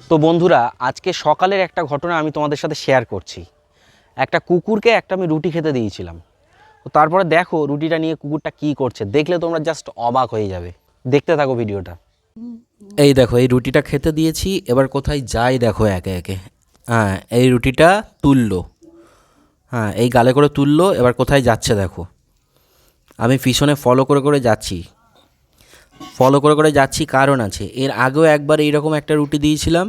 তো বন্ধুরা, আজকে সকালের একটা ঘটনা আমি তোমাদের সাথে শেয়ার করছি। একটা কুকুরকে একটা আমি রুটি খেতে দিয়েছিলাম। তো তারপরে দেখো রুটিটা নিয়ে কুকুরটা কি করছে। দেখলে তোমরা জাস্ট অবাক হয়ে যাবে। দেখতে থাকো ভিডিওটা। এই দেখো, এই রুটিটা খেতে দিয়েছি, এবার কোথায় যাই দেখো একে একে। হ্যাঁ এই রুটিটা তুললো। হ্যাঁ এই গালে করে তুললো, এবার কোথায় যাচ্ছে দেখো। আমি পিছনে ফলো করে করে যাচ্ছি। ফলো করে করে যাচ্ছি, কারণ আছে। এর আগেও একবার এইরকম একটা রুটি দিয়েছিলাম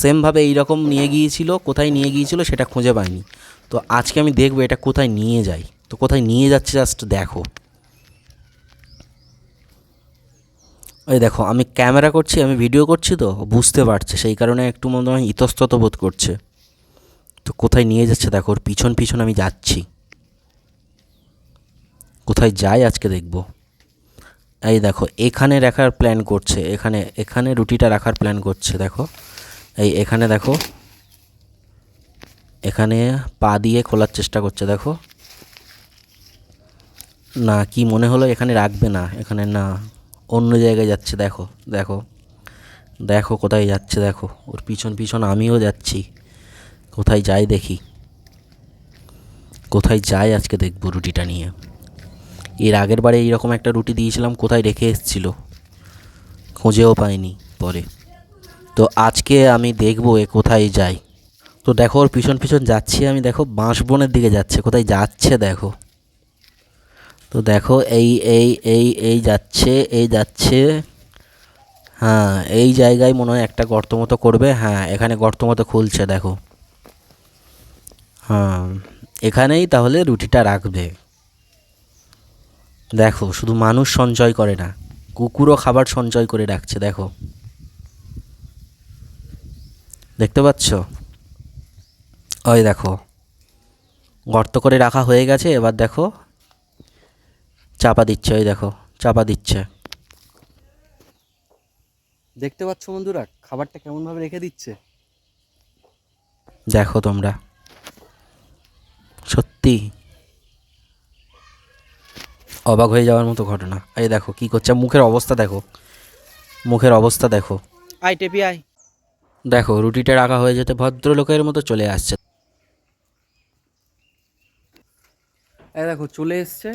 সেমভাবে এইরকম নিয়ে গিয়েছিল, কোথায় নিয়ে গিয়েছিল সেটা খুঁজে পাইনি। তো আজকে আমি দেখব এটা কোথায় নিয়ে যাই তো কোথায় নিয়ে যাচ্ছে জাস্ট দেখো। ওই দেখো, আমি ক্যামেরা করছি, আমি ভিডিও করছি তো, বুঝতে পারছে, সেই কারণে একটু মনে হয় ইতস্তত বোধ করছে। তো কোথায় নিয়ে যাচ্ছে দেখো পিছন পিছন আমি যাচ্ছি। কোথায় যাই আজকে দেখব। এই দেখো, এখানে রাখার প্ল্যান করছে, এখানে এখানে রুটিটা রাখার প্ল্যান করছে, দেখো। এই এখানে দেখো, এখানে পা দিয়ে খোলার চেষ্টা করছে, দেখো। না, কি মনে হলো এখানে রাখবে না, এখানে না, অন্য জায়গায় যাচ্ছে, দেখো দেখো। দেখো কোথায় যাচ্ছে, দেখো, ওর পিছন পিছন আমিও যাচ্ছি। কোথায় যাই দেখি। কোথায় যাই আজকে দেখব রুটিটা নিয়ে। এর আগের বারে এইরকম একটা রুটি দিয়েছিলাম, কোথায় রেখে এসেছিল? খুঁজেও পাইনি পরে। তো আজকে আমি দেখব এ কোথায় যাই তো দেখো ওর পিছন পিছন যাচ্ছি আমি, দেখো বাঁশবনের দিকে যাচ্ছে, কোথায় যাচ্ছে দেখো। তো দেখো এই এই এই এই যাচ্ছে এই যাচ্ছে। হ্যাঁ এই জায়গায় মনে হয় একটা গর্ত মতো করবে। হ্যাঁ এখানে গর্ত মতো খুলছে দেখো। হ্যাঁ এখানেই তাহলে রুটিটা রাখবে। দেখো শুধু মানুষ সঞ্চয় করে না কুকুরও খাবার সঞ্চয় করে রাখছে দেখো। দেখতে পাচ্ছ? ওই দেখো গর্ত করে রাখা হয়ে গেছে এবার দেখো চাপা দিচ্ছে ওই দেখো চাপা দিচ্ছে। দেখতে পাচ্ছ বন্ধুরা খাবারটা কেমনভাবে রেখে দিচ্ছে? দেখো তোমরা। সত্যি অবাক হয়ে যাওয়ার মতো ঘটনা। এই দেখো কি করছে? মুখের অবস্থা দেখো। মুখের অবস্থা দেখো। আই টেপি আই দেখো রুটিটা রাখা হয়ে যেতে ভদ্রলোকের মতো চলে আসছে। এই দেখো চলে এসছে।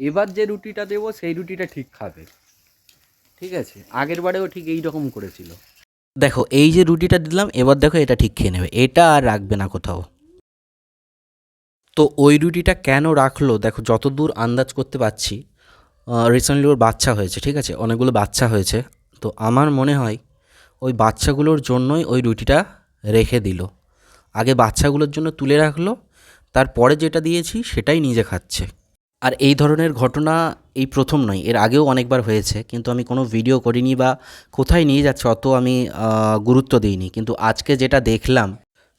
এবার যে রুটিটা দেবো সেই রুটিটা ঠিক খাবে। ঠিক আছে? আগের বারেও ঠিক এই রকম করেছিল। দেখো এই যে রুটিটা দিলাম এবার দেখো এটা ঠিক খেয়ে নেবে। এটা আর রাখবে না কোথাও। তো ওই রুটিটা কেন রাখল? দেখো, যতদূর আন্দাজ করতে পারছি রিসেন্টলি ওর বাচ্চা হয়েছে, ঠিক আছে? অনেকগুলো বাচ্চা হয়েছে। তো আমার মনে হয় ওই বাচ্চাগুলোর জন্যই ওই রুটিটা রেখে দিল। আগে বাচ্চাগুলোর জন্য তুলে রাখল, তারপরে যেটা দিয়েছি সেটাই নিজে খাচ্ছে। আর এই ধরনের ঘটনা এই প্রথম নয়, এর আগেও অনেকবার হয়েছে, কিন্তু আমি কোনো ভিডিও করিনি বা কোথায় নিয়ে যাচ্ছে অত আমি গুরুত্ব দিইনি। কিন্তু আজকে যেটা দেখলাম,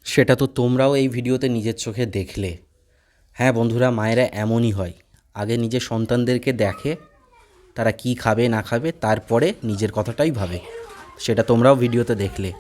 সেটা তো তোমরাও এই ভিডিওতে নিজের চোখে দেখলে। হ্যাঁ বন্ধুরা, মায়েরা এমনই হয়। আগে নিজের সন্তানদেরকে দেখে তারা কি খাবে না খাবে, তারপরে নিজের কথাটাই ভাবে। সেটা তোমরাও ভিডিওতে দেখলে।